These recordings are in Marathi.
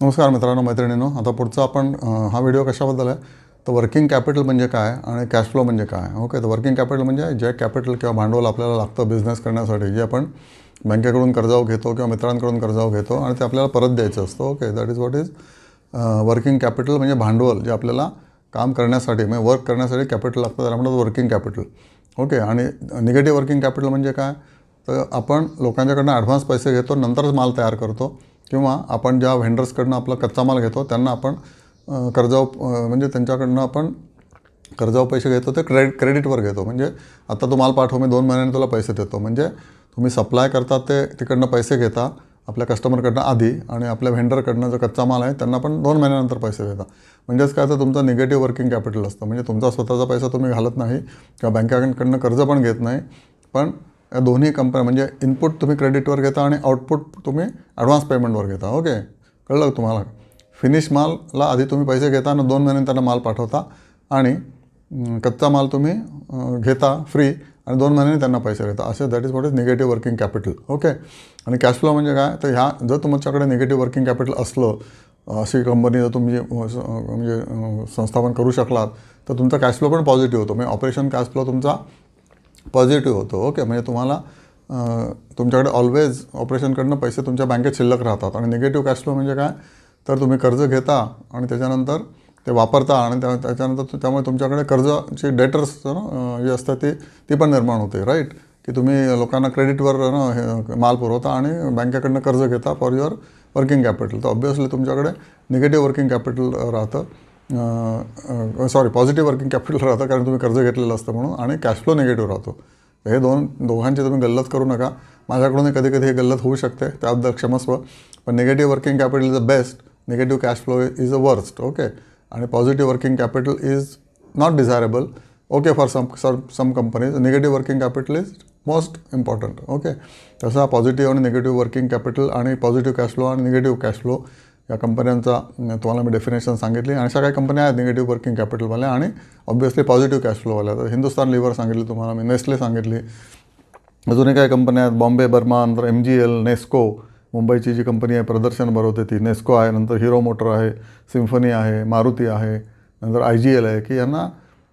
नमस्कार मित्रांनो मैत्रिणींनो. आता पुढचा आपण हा व्हिडिओ कशाबद्दल आहे? तर वर्किंग कॅपिटल म्हणजे काय आणि कॅश फ्लो म्हणजे काय? ओके तर वर्किंग कॅपिटल म्हणजे जे कॅपिटल किंवा भांडवल आपल्याला लागतं बिझनेस करण्यासाठी जे आपण बँकेकडून कर्जाव घेतो किंवा मित्रांकडून कर्जाव घेतो आणि ते आपल्याला परत द्यायचं असतं. Okay that is what is working capital म्हणजे भांडवल जे आपल्याला काम करण्यासाठी म्हणजे वर्क करण्यासाठी कॅपिटल लागतं त्याला म्हणतात वर्किंग कॅपिटल ओके आणि निगेटिव्ह वर्किंग कॅपिटल म्हणजे काय? तर आपण लोकांच्याकडनं ॲडव्हान्स पैसे घेतो नंतरच माल तयार करतो. किंवा आपण ज्या व्हेंडर्सकडनं आपला कच्चा माल घेतो त्यांना आपण कर्जाव म्हणजे त्यांच्याकडनं आपण कर्जावर पैसे घेतो ते क्रेडिट क्रेडिटवर घेतो. म्हणजे आता तो माल पाठव मी दोन महिन्याने तुला पैसे देतो. म्हणजे तुम्ही सप्लाय करता ते तिकडनं पैसे घेता आपल्या कस्टमरकडनं आधी आणि आपल्या व्हेंडरकडनं जो कच्चा माल आहे त्यांना पण दोन महिन्यानंतर पैसे देता. म्हणजेच काय तर तुमचं निगेटिव्ह वर्किंग कॅपिटल असतं. म्हणजे तुमचा स्वतःचा पैसा तुम्ही घालत नाही किंवा बँकेकडनं कर्ज पण घेत नाही. पण दोन्ही कंपन्या म्हणजे इनपुट तुम्ही क्रेडिटवर घेता आणि आउटपुट तुम्ही ॲडव्हान्स पेमेंटवर घेता. ओके कळलं तुम्हाला? फिनिश मालला आधी तुम्ही पैसे घेता आणि दोन महिन्यांनी त्यांना माल पाठवता आणि कच्चा माल तुम्ही घेता फ्री आणि दोन महिन्यांनी त्यांना पैसे देता. असे that is what is negative working capital okay आणि कॅश फ्लो म्हणजे काय? तर ह्या जर तुमच्याकडे निगेटिव्ह वर्किंग कॅपिटल असलं अशी कंपनी जर तुम्ही म्हणजे संस्थापन करू शकलात तर म्हणजे तुमचा कॅश फ्लो पण पॉझिटिव्ह होतो. म्हणजे ऑपरेशन कॅश फ्लो तुमचा पॉझिटिव्ह होतो ओके. म्हणजे तुम्हाला तुमच्याकडे ऑलवेज ऑपरेशनकडनं पैसे तुमच्या बँकेत शिल्लक राहतात. आणि निगेटिव्ह कॅश फ्लो म्हणजे काय? तर तुम्ही कर्ज घेता आणि त्याच्यानंतर ते वापरता आणि त्या त्याच्यानंतर त्यामुळे तुमच्याकडे कर्जाची डेटर्स जे असतात ती ती पण निर्माण होते राईट की तुम्ही लोकांना क्रेडिटवर ना हे माल पुरवता आणि बँकेकडनं कर्ज घेता फॉर युअर वर्किंग कॅपिटल तर ऑब्वियसली तुमच्याकडे निगेटिव्ह वर्किंग कॅपिटल राहतं. सॉरी पॉझिटिव्ह वर्किंग कॅपिटल राहतं कारण तुम्ही कर्ज घेतलेलं असतं म्हणून आणि कॅश फ्लो निगेटिव्ह राहतो. हे दोन दोघांची तुम्ही गल्लत करू नका. माझ्याकडून कधी कधी हे गल्लत होऊ शकते त्याबद्दल क्षमस्व. पण negative working capital is the best negative cash flow is a worst okay आणि positive working capital is not desirable okay for some some companies negative working capital is most important okay तसं पॉझिटिव्ह आणि निगेटिव्ह वर्किंग कॅपिटल आणि पॉझिटिव्ह कॅश फ्लो आणि निगेटिव्ह कॅश फ्लो या कंपन्यांचा तुम्हाला मी डेफिनेशन सांगितली. आणि अशा काही कंपन्या आहेत निगेटिव्ह वर्किंग कॅपिटलवाल्या आणि ऑब्व्हियसली पॉझिटिव्ह कॅश फ्लोवाल्या तर हिंदुस्तान लिव्हर सांगितली तुम्हाला मी नेस्ले सांगितली. अजूनही काही कंपन्या आहेत बॉम्बे बर्मा नंतर एम जी एल नेस्को मुंबईची जी कंपनी आहे प्रदर्शन भरवते ती नेस्को आहे नंतर हिरो मोटर आहे सिम्फनी आहे मारुती आहे नंतर आय जी एल आहे की यांना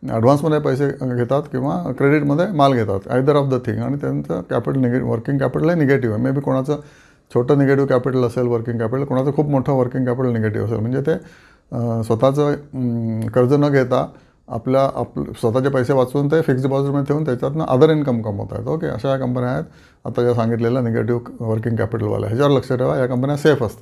ॲडव्हान्समध्ये पैसे घेतात किंवा क्रेडिटमध्ये माल घेतात आयदर ऑफ द थिंग आणि त्यांचं कॅपिटल निगे वर्किंग कॅपिटलही निगेटिव्ह आहे. मे बी कोणाचं छोटं निगेटिव्ह कॅपिटल असेल वर्किंग कॅपिटल कोणाचं खूप मोठं वर्किंग कॅपिटल निगेटिव्ह असेल. म्हणजे ते स्वतःचं कर्ज न घेता आपल्या आप स्वतःचे पैसे वाचवून ते फिक्स्ड डिपॉझिटमध्ये ठेवून त्याच्यातनं अदर इन्कम कमवत आहेत ओके अशा या कंपन्या आहेत. आता ज्या सांगितलेल्या निगेटिव्ह वर्किंग कॅपिटलवाल्या ह्याच्यावर लक्ष ठेवा. या कंपन्या सेफ असतात.